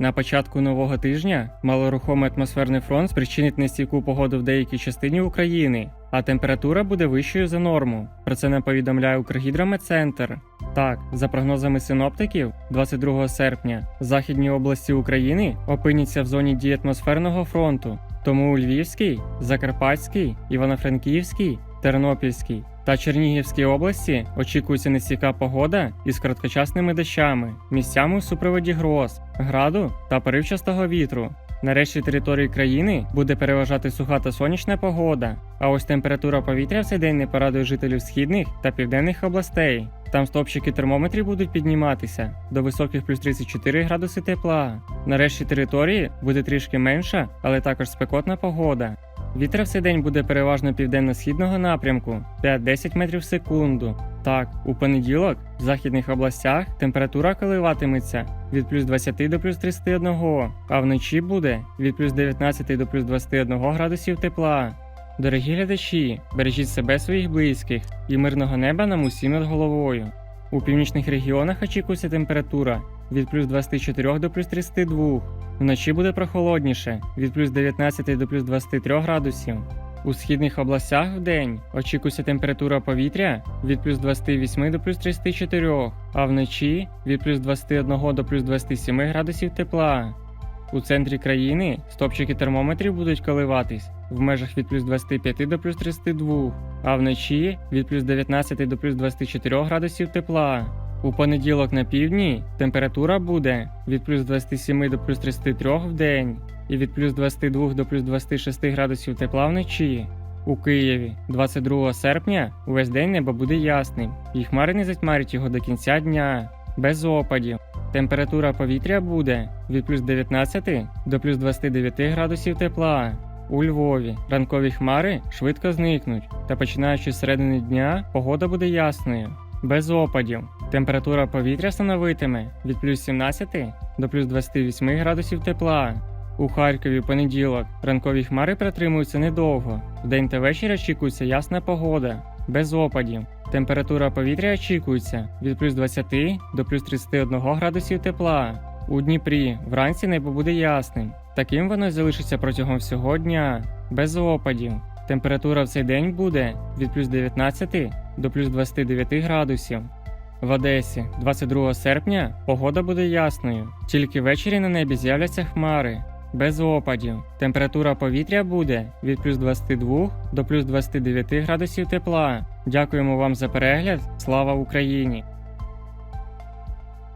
На початку нового тижня малорухомий атмосферний фронт спричинить нестійку погоду в деякій частині України, а температура буде вищою за норму. Про це нам повідомляє Укргідрометцентр. Так, за прогнозами синоптиків, 22 серпня західні області України опиняться в зоні дії атмосферного фронту. Тому у Львівській, Закарпатській, Івано-Франківській, Тернопільській та Чернігівській області очікується нестійка погода із короткочасними дощами, місцями у супроводі гроз, граду та поривчастого вітру. На решті території країни буде переважати суха та сонячна погода, а ось температура повітря в цей день не порадує жителів східних та південних областей. Там стопчики термометрів будуть підніматися до високих плюс 34 градуси тепла. На решті території буде трішки менша, але також спекотна погода. Вітер в цей день буде переважно південно-східного напрямку 5-10 метрів в секунду. Так, у понеділок в західних областях температура коливатиметься від плюс 20 до плюс 31, а вночі буде від плюс 19 до плюс 21 градусів тепла. Дорогі глядачі, бережіть себе своїх близьких і мирного неба нам усім над головою. У північних регіонах очікується температура від плюс 24 до плюс 32. Вночі буде прохолодніше від плюс 19 до плюс 23 градусів. У східних областях в день очікується температура повітря від плюс 28 до плюс 34, а вночі від плюс 21 до плюс 27 градусів тепла. У центрі країни стопчики термометрів будуть коливатись в межах від плюс 25 до плюс 32, а вночі від плюс 19 до плюс 24 градусів тепла. У понеділок на півдні температура буде від плюс 27 до плюс 33 в день і від плюс 22 до плюс 26 градусів тепла вночі. У Києві 22 серпня увесь день небо буде ясним, і хмари не затьмарять його до кінця дня, без опадів. Температура повітря буде від плюс 19 до плюс 29 градусів тепла. У Львові ранкові хмари швидко зникнуть, та починаючи з середини дня погода буде ясною, без опадів. Температура повітря становитиме від плюс 17 до плюс 28 градусів тепла. У Харкові понеділок ранкові хмари протримуються недовго. Вдень та ввечері очікується ясна погода, без опадів. Температура повітря очікується від плюс 20 до плюс 31 градусів тепла. У Дніпрі вранці небо буде ясним. Таким воно залишиться протягом всього дня, без опадів. Температура в цей день буде від плюс 19 до плюс 29 градусів. В Одесі 22 серпня погода буде ясною, тільки ввечері на небі з'являться хмари, без опадів. Температура повітря буде від плюс 22 до плюс 29 градусів тепла. Дякуємо вам за перегляд. Слава Україні!